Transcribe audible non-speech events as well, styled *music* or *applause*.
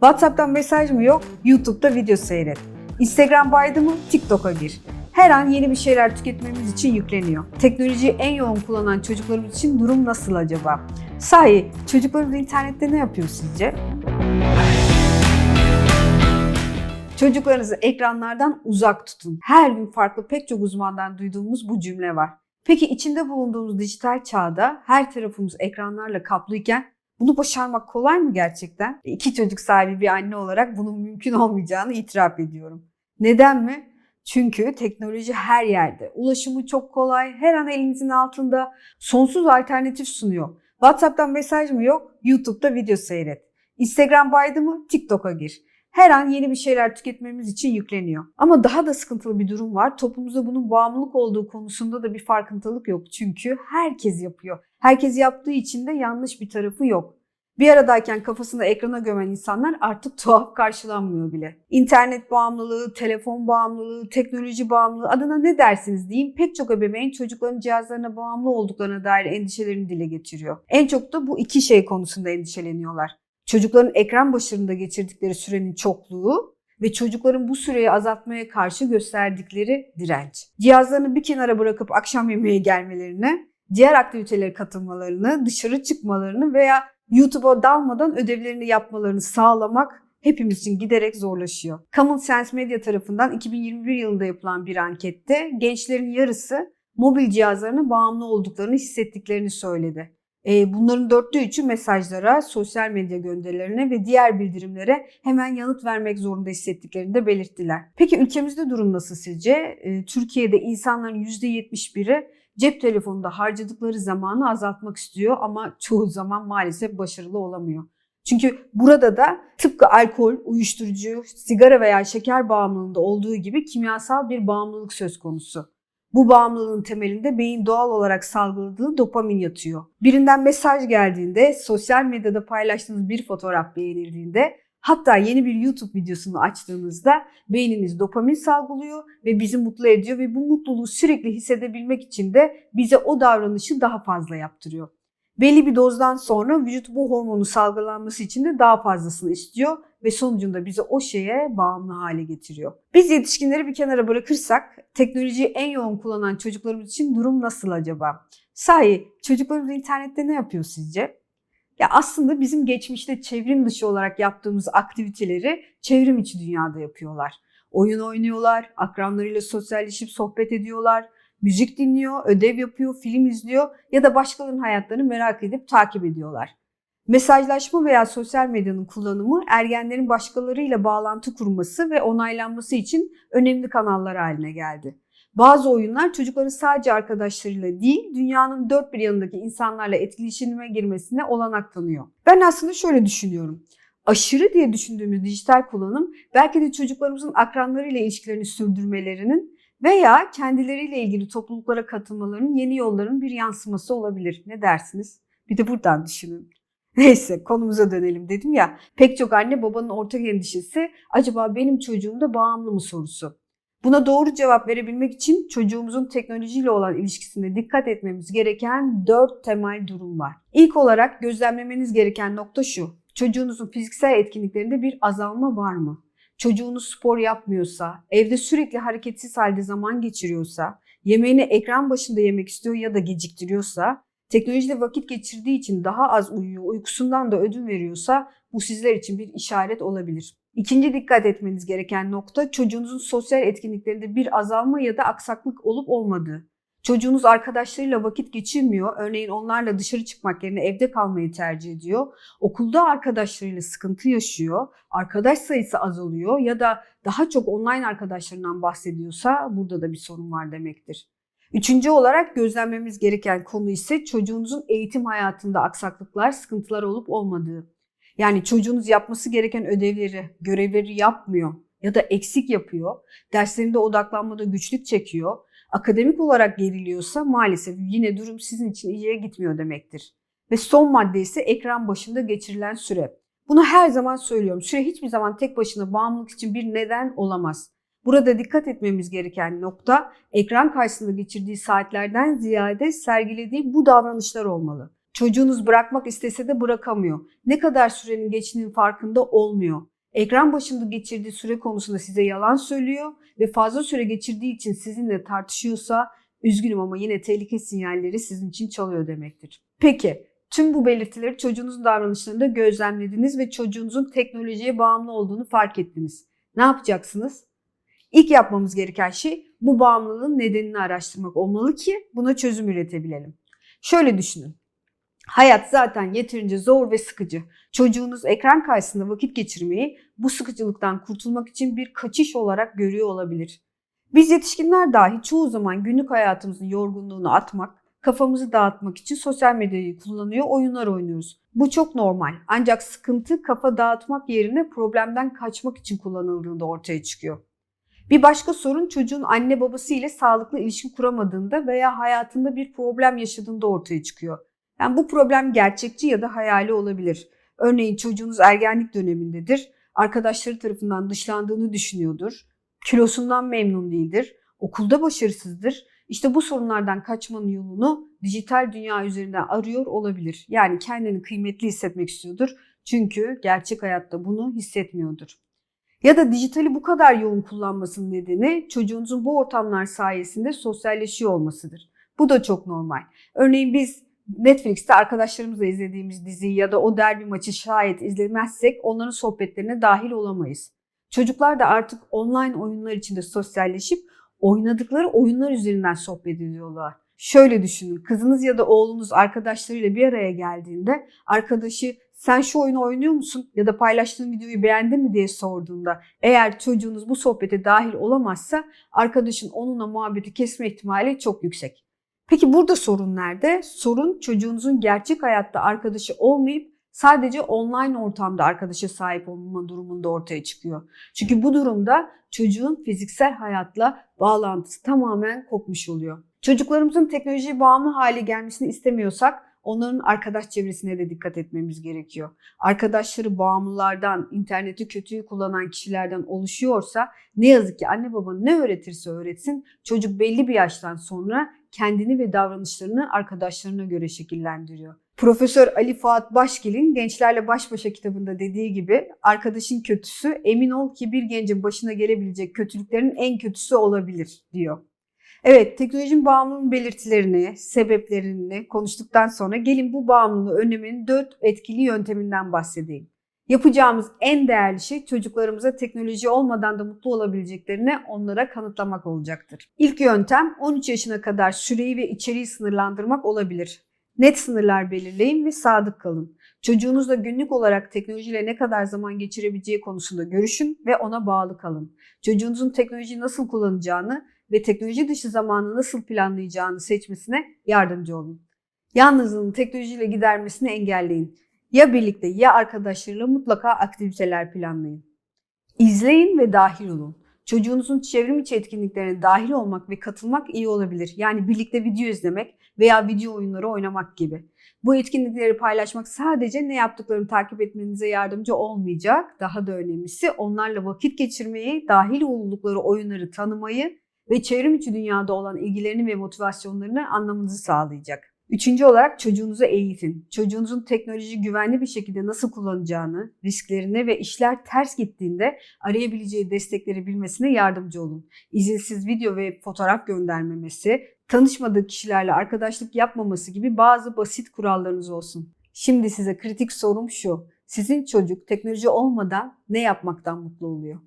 WhatsApp'tan mesaj mı yok, YouTube'da video seyret. Instagram baydı mı, TikTok'a gir. Her an yeni bir şeyler tüketmemiz için yükleniyor. Teknolojiyi en yoğun kullanan çocuklarımız için durum nasıl acaba? Sahi çocuklarımız internette ne yapıyor sizce? Çocuklarınızı ekranlardan uzak tutun. Her gün farklı pek çok uzmandan duyduğumuz bu cümle var. Peki içinde bulunduğumuz dijital çağda her tarafımız ekranlarla kaplıyken bunu başarmak kolay mı gerçekten? İki çocuk sahibi bir anne olarak bunun mümkün olmayacağını itiraf ediyorum. Neden mi? Çünkü teknoloji her yerde. Ulaşımı çok kolay, her an elinizin altında. Sonsuz alternatif sunuyor. WhatsApp'tan mesaj mı yok? YouTube'da video seyret. Instagram baydı mı? TikTok'a gir. Her an yeni bir şeyler tüketmemiz için yükleniyor. Ama daha da sıkıntılı bir durum var. Toplumumuzda bunun bağımlılık olduğu konusunda da bir farkındalık yok. Çünkü herkes yapıyor. Herkes yaptığı için de yanlış bir tarafı yok. Bir aradayken kafasını ekrana gömen insanlar artık tuhaf karşılanmıyor bile. İnternet bağımlılığı, telefon bağımlılığı, teknoloji bağımlılığı adına ne dersiniz diyeyim pek çok ebeveyn çocukların cihazlarına bağımlı olduklarına dair endişelerini dile getiriyor. En çok da bu iki şey konusunda endişeleniyorlar. Çocukların ekran başlarında geçirdikleri sürenin çokluğu ve çocukların bu süreyi azaltmaya karşı gösterdikleri direnç. Cihazlarını bir kenara bırakıp akşam yemeğe gelmelerini, diğer aktivitelere katılmalarını, dışarı çıkmalarını veya YouTube'a dalmadan ödevlerini yapmalarını sağlamak hepimiz için giderek zorlaşıyor. Common Sense Media tarafından 2021 yılında yapılan bir ankette gençlerin yarısı mobil cihazlarına bağımlı olduklarını hissettiklerini söyledi. E, Bunların dörtte üçü mesajlara, sosyal medya gönderilerine ve diğer bildirimlere hemen yanıt vermek zorunda hissettiklerini de belirttiler. Peki ülkemizde durum nasıl sizce? E, Türkiye'de insanların %71'i cep telefonunda harcadıkları zamanı azaltmak istiyor ama çoğu zaman maalesef başarılı olamıyor. Çünkü burada da tıpkı alkol, uyuşturucu, sigara veya şeker bağımlılığında olduğu gibi kimyasal bir bağımlılık söz konusu. Bu bağımlılığın temelinde beyin doğal olarak salgıladığı dopamin yatıyor. Birinden mesaj geldiğinde, sosyal medyada paylaştığınız bir fotoğraf beğenildiğinde, hatta yeni bir YouTube videosunu açtığınızda beyniniz dopamin salgılıyor ve bizi mutlu ediyor ve bu mutluluğu sürekli hissedebilmek için de bize o davranışı daha fazla yaptırıyor. Belli bir dozdan sonra vücut bu hormonu salgılanması için de daha fazlasını istiyor ve sonucunda bizi o şeye bağımlı hale getiriyor. Biz yetişkinleri bir kenara bırakırsak teknolojiyi en yoğun kullanan çocuklarımız için durum nasıl acaba? Sahi çocuklarımız internette ne yapıyor sizce? Ya aslında bizim geçmişte çevrim dışı olarak yaptığımız aktiviteleri çevrim içi dünyada yapıyorlar. Oyun oynuyorlar, akranlarıyla sosyalleşip sohbet ediyorlar, müzik dinliyor, ödev yapıyor, film izliyor ya da başkalarının hayatlarını merak edip takip ediyorlar. Mesajlaşma veya sosyal medyanın kullanımı ergenlerin başkalarıyla bağlantı kurması ve onaylanması için önemli kanallar haline geldi. Bazı oyunlar çocukların sadece arkadaşlarıyla değil, dünyanın dört bir yanındaki insanlarla etkileşime girmesine olanak tanıyor. Ben aslında şöyle düşünüyorum. Aşırı diye düşündüğümüz dijital kullanım belki de çocuklarımızın akranlarıyla ilişkilerini sürdürmelerinin veya kendileriyle ilgili topluluklara katılmalarının yeni yolların bir yansıması olabilir. Ne dersiniz? Bir de buradan düşünün. *laughs* Neyse konumuza dönelim dedim ya. Pek çok anne babanın ortak endişesi acaba benim çocuğum da bağımlı mı sorusu. Buna doğru cevap verebilmek için çocuğumuzun teknolojiyle olan ilişkisinde dikkat etmemiz gereken dört temel durum var. İlk olarak gözlemlemeniz gereken nokta şu. Çocuğunuzun fiziksel etkinliklerinde bir azalma var mı? Çocuğunuz spor yapmıyorsa, evde sürekli hareketsiz halde zaman geçiriyorsa, yemeğini ekran başında yemek istiyor ya da geciktiriyorsa, teknolojide vakit geçirdiği için daha az uyuyor, uykusundan da ödün veriyorsa bu sizler için bir işaret olabilir. İkinci dikkat etmeniz gereken nokta çocuğunuzun sosyal etkinliklerinde bir azalma ya da aksaklık olup olmadığı. Çocuğunuz arkadaşlarıyla vakit geçirmiyor. Örneğin onlarla dışarı çıkmak yerine evde kalmayı tercih ediyor. Okulda arkadaşlarıyla sıkıntı yaşıyor. Arkadaş sayısı azalıyor ya da daha çok online arkadaşlarından bahsediyorsa burada da bir sorun var demektir. Üçüncü olarak gözlemlememiz gereken konu ise çocuğunuzun eğitim hayatında aksaklıklar, sıkıntılar olup olmadığı. Yani çocuğunuz yapması gereken ödevleri, görevleri yapmıyor ya da eksik yapıyor, derslerinde odaklanmada güçlük çekiyor, akademik olarak geriliyorsa maalesef yine durum sizin için iyiye gitmiyor demektir. Ve son madde ise ekran başında geçirilen süre. Bunu her zaman söylüyorum. Süre hiçbir zaman tek başına bağımlılık için bir neden olamaz. Burada dikkat etmemiz gereken nokta ekran karşısında geçirdiği saatlerden ziyade sergilediği bu davranışlar olmalı. Çocuğunuz bırakmak istese de bırakamıyor. Ne kadar sürenin geçtiğinin farkında olmuyor. Ekran başında geçirdiği süre konusunda size yalan söylüyor ve fazla süre geçirdiği için sizinle tartışıyorsa üzgünüm ama yine tehlike sinyalleri sizin için çalıyor demektir. Peki tüm bu belirtileri çocuğunuzun davranışlarında gözlemlediniz ve çocuğunuzun teknolojiye bağımlı olduğunu fark ettiniz. Ne yapacaksınız? İlk yapmamız gereken şey bu bağımlılığın nedenini araştırmak olmalı ki buna çözüm üretebilelim. Şöyle düşünün. Hayat zaten yeterince zor ve sıkıcı. Çocuğunuz ekran karşısında vakit geçirmeyi bu sıkıcılıktan kurtulmak için bir kaçış olarak görüyor olabilir. Biz yetişkinler dahi çoğu zaman günlük hayatımızın yorgunluğunu atmak, kafamızı dağıtmak için sosyal medyayı kullanıyor, oyunlar oynuyoruz. Bu çok normal. Ancak sıkıntı kafa dağıtmak yerine problemden kaçmak için kullanıldığında ortaya çıkıyor. Bir başka sorun çocuğun anne babası ile sağlıklı ilişki kuramadığında veya hayatında bir problem yaşadığında ortaya çıkıyor. Yani bu problem gerçekçi ya da hayali olabilir. Örneğin çocuğunuz ergenlik dönemindedir, arkadaşları tarafından dışlandığını düşünüyordur, kilosundan memnun değildir, okulda başarısızdır. İşte bu sorunlardan kaçmanın yolunu dijital dünya üzerinden arıyor olabilir. Yani kendini kıymetli hissetmek istiyordur. Çünkü gerçek hayatta bunu hissetmiyordur. Ya da dijitali bu kadar yoğun kullanmasının nedeni çocuğunuzun bu ortamlar sayesinde sosyalleşiyor olmasıdır. Bu da çok normal. Örneğin biz Netflix'te arkadaşlarımızla izlediğimiz diziyi ya da o derbi maçı şayet izlemezsek onların sohbetlerine dahil olamayız. Çocuklar da artık online oyunlar içinde sosyalleşip oynadıkları oyunlar üzerinden sohbet ediyorlar. Şöyle düşünün, kızınız ya da oğlunuz arkadaşlarıyla bir araya geldiğinde arkadaşı sen şu oyunu oynuyor musun ya da paylaştığın videoyu beğendin mi diye sorduğunda eğer çocuğunuz bu sohbete dahil olamazsa arkadaşın onunla muhabbeti kesme ihtimali çok yüksek. Peki burada sorun nerede? Sorun çocuğunuzun gerçek hayatta arkadaşı olmayıp sadece online ortamda arkadaşa sahip olma durumunda ortaya çıkıyor. Çünkü bu durumda çocuğun fiziksel hayatla bağlantısı tamamen kopmuş oluyor. Çocuklarımızın teknolojiye bağımlı hale gelmesini istemiyorsak onların arkadaş çevresine de dikkat etmemiz gerekiyor. Arkadaşları bağımlılardan, interneti kötüyü kullanan kişilerden oluşuyorsa ne yazık ki anne baba ne öğretirse öğretsin çocuk belli bir yaştan sonra kendini ve davranışlarını arkadaşlarına göre şekillendiriyor. Profesör Ali Fuat Başgil'in Gençlerle Baş Başa kitabında dediği gibi arkadaşın kötüsü emin ol ki bir gencin başına gelebilecek kötülüklerin en kötüsü olabilir diyor. Evet, teknolojinin bağımlılığının belirtilerini, sebeplerini konuştuktan sonra gelin bu bağımlılığı önlemenin dört etkili yönteminden bahsedeyim. Yapacağımız en değerli şey çocuklarımıza teknoloji olmadan da mutlu olabileceklerini onlara kanıtlamak olacaktır. İlk yöntem 13 yaşına kadar süreyi ve içeriği sınırlandırmak olabilir. Net sınırlar belirleyin ve sadık kalın. Çocuğunuzla günlük olarak teknolojiyle ne kadar zaman geçirebileceği konusunda görüşün ve ona bağlı kalın. Çocuğunuzun teknolojiyi nasıl kullanacağını ve teknoloji dışı zamanı nasıl planlayacağını seçmesine yardımcı olun. Yalnızlığın teknolojiyle gidermesini engelleyin. Ya birlikte ya arkadaşlarıyla mutlaka aktiviteler planlayın. İzleyin ve dahil olun. Çocuğunuzun çevrim içi etkinliklerine dahil olmak ve katılmak iyi olabilir. Yani birlikte video izlemek veya video oyunları oynamak gibi. Bu etkinlikleri paylaşmak sadece ne yaptıklarını takip etmenize yardımcı olmayacak. Daha da önemlisi onlarla vakit geçirmeyi, dahil oldukları oyunları tanımayı ve çevrim içi dünyada olan ilgilerini ve motivasyonlarını anlamanızı sağlayacak. Üçüncü olarak çocuğunuzu eğitin. Çocuğunuzun teknoloji güvenli bir şekilde nasıl kullanacağını, risklerini ve işler ters gittiğinde arayabileceği destekleri bilmesine yardımcı olun. İzinsiz video ve fotoğraf göndermemesi, tanışmadığı kişilerle arkadaşlık yapmaması gibi bazı basit kurallarınız olsun. Şimdi size kritik sorum şu. Sizin çocuk teknoloji olmadan ne yapmaktan mutlu oluyor?